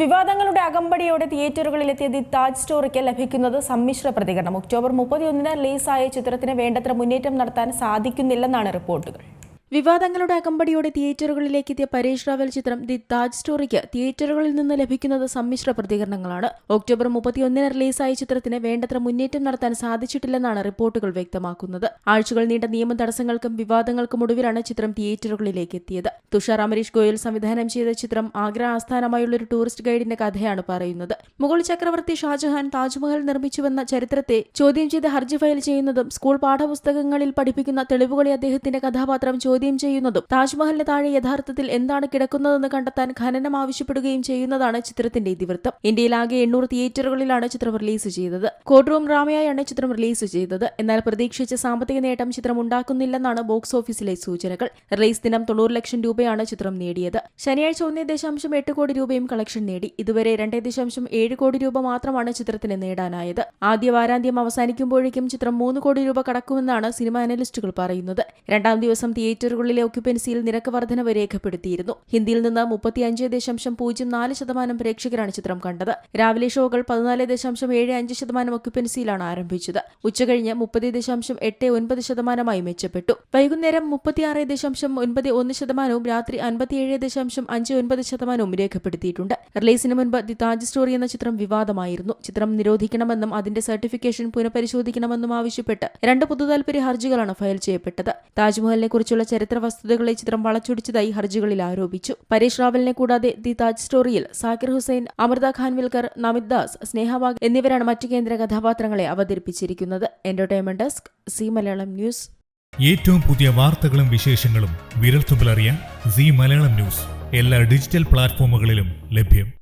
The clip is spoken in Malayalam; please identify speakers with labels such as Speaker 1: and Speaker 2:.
Speaker 1: വിവാദങ്ങളുടെ അകമ്പടിയോടെ തിയേറ്ററുകളിലെത്തിയ ദി താജ് സ്റ്റോറിക്ക് ലഭിക്കുന്നത് സമ്മിശ്ര പ്രതികരണം. ഒക്ടോബർ മുപ്പത്തിയൊന്നിന് റിലീസായ ചിത്രത്തിന് വേണ്ടത്ര മുന്നേറ്റം നടത്താൻ സാധിക്കുന്നില്ലെന്നാണ് റിപ്പോർട്ടുകൾ. വിവാദങ്ങളുടെ അകമ്പടിയോടെ തിയേറ്ററുകളിലേക്ക് എത്തിയ പരേഷ് റാവൽ ചിത്രം ദി താജ് സ്റ്റോറിക്ക് തിയേറ്ററുകളിൽ നിന്ന് ലഭിക്കുന്നത് സമ്മിശ്ര പ്രതികരണങ്ങളാണ്. ഒക്ടോബർ മുപ്പത്തിയൊന്നിന് റിലീസായ ചിത്രത്തിന് വേണ്ടത്ര മുന്നേറ്റം നടത്താൻ സാധിച്ചിട്ടില്ലെന്നാണ് റിപ്പോർട്ടുകൾ വ്യക്തമാക്കുന്നത്. ആഴ്ചകൾ നീണ്ട നിയമ തടസ്സങ്ങൾക്കും വിവാദങ്ങൾക്കും ഒടുവിലാണ് ചിത്രം തിയേറ്ററുകളിലേക്ക് എത്തിയത് തുഷാർ അമരീഷ് ഗോയൽ സംവിധാനം ചെയ്ത ചിത്രം ആഗ്ര ആസ്ഥാനമായുള്ള ഒരു ടൂറിസ്റ്റ് ഗൈഡിന്റെ കഥയാണ് പറയുന്നത്. മുഗൾ ചക്രവർത്തി ഷാജഹാൻ താജ്മഹൽ നിർമ്മിച്ചുവെന്ന ചരിത്രത്തെ ചോദ്യം ചെയ്ത് ഹർജി ഫയൽ ചെയ്യുന്നതും സ്കൂൾ പാഠപുസ്തകങ്ങളിൽ പഠിപ്പിക്കുന്ന തെളിവുകളെ അദ്ദേഹത്തിന്റെ കഥാപാത്രം ചെയ്യുന്നതും താജ്മഹലിന് താഴെ യഥാർത്ഥത്തിൽ എന്താണ് കിടക്കുന്നതെന്ന് കണ്ടെത്താൻ ഖനനം ആവശ്യപ്പെടുകയും ചെയ്യുന്നതാണ് ചിത്രത്തിന്റെ ഇതിവൃത്തം. ഇന്ത്യയിലാകെ എണ്ണൂറ് തിയേറ്ററുകളിലാണ് ചിത്രം റിലീസ് ചെയ്തത്. കോർട്ട് ഡ്രാമയായാണ് ചിത്രം റിലീസ് ചെയ്തത്. എന്നാൽ പ്രതീക്ഷിച്ച സാമ്പത്തിക നേട്ടം ചിത്രം ഉണ്ടാക്കുന്നില്ലെന്നാണ് ബോക്സ് ഓഫീസിലെ സൂചനകൾ. റിലീസ് ദിനം തൊണ്ണൂറ് ലക്ഷം രൂപയാണ് ചിത്രം നേടിയത്. ശനിയാഴ്ച ഒന്നേ ദശാംശം എട്ട് കോടി രൂപയും കളക്ഷൻ നേടി. ഇതുവരെ രണ്ടേ ദശാംശം ഏഴ് കോടി രൂപ മാത്രമാണ് ചിത്രത്തിന് നേടാനായത്. ആദ്യ വാരാന്ത്യം അവസാനിക്കുമ്പോഴേക്കും ചിത്രം മൂന്ന് കോടി രൂപ കടക്കുമെന്നാണ് സിനിമ അനലിസ്റ്റുകൾ പറയുന്നത്. രണ്ടാം ദിവസം തിയേറ്ററുകളിലെ ഒക്യുപ്പൻസിയിൽ നിരക്ക് വർധനവ് രേഖപ്പെടുത്തിയിരുന്നു. ഹിന്ദിയിൽ നിന്ന് മുപ്പത്തിയഞ്ച് ദശാംശം പൂജ്യം നാല് ശതമാനം പ്രേക്ഷകരാണ് ചിത്രം കണ്ടത്. രാവിലെ ഷോകൾ പതിനാല് ദശാംശം ഏഴ് അഞ്ച് ശതമാനം ഒക്യുപ്പൻസിയിലാണ് ആരംഭിച്ചത്. ഉച്ചകഴിഞ്ഞ് മുപ്പത് ദശാംശം എട്ട് ഒൻപത് ശതമാനമായി മെച്ചപ്പെട്ടു. വൈകുന്നേരം മുപ്പത്തിയാറ് ദശാംശം ഒൻപത് ഒന്ന് ശതമാനവും രാത്രി അൻപത്തിയേഴ് ദശാംശം അഞ്ച് ഒൻപത് ശതമാനവും രേഖപ്പെടുത്തിയിട്ടുണ്ട്. റിലീസിന് മുൻപ് ദി താജ് സ്റ്റോറി എന്ന ചിത്രം വിവാദമായിരുന്നു. ചിത്രം നിരോധിക്കണമെന്നും അതിന്റെ സർട്ടിഫിക്കേഷൻ പുനഃപരിശോധിക്കണമെന്നും ആവശ്യപ്പെട്ട് രണ്ട് പൊതുതാൽപര്യ ഹർജികളാണ് ഫയൽ ചെയ്യപ്പെട്ടത്. താജ്മഹലിനെ കുറിച്ചുള്ള ചരിത്ര വസ്തുതകളെ ചിത്രം വളച്ചൊടിച്ചതായി ഹർജികളിൽ ആരോപിച്ചു. പരേഷ് റാവലിനെ കൂടാതെ ദി താജ് സ്റ്റോറിയിൽ സാക്കിർ ഹുസൈൻ അമൃത ഖാൻവിൽക്കർ നമിത് ദാസ് സ്നേഹവാഗ് എന്നിവരാണ് മറ്റു കേന്ദ്ര കഥാപാത്രങ്ങളെ അവതരിപ്പിച്ചിരിക്കുന്നത്. Entertainment desk Zee Malayalam News.
Speaker 2: ഏറ്റവും പുതിയ വാർത്തകളും വിശേഷങ്ങളും വിരൽത്തുമ്പിലറിയാൻ സി മലയാളം ന്യൂസ് എല്ലാ ഡിജിറ്റൽ പ്ലാറ്റ്ഫോമുകളിലും ലഭ്യം.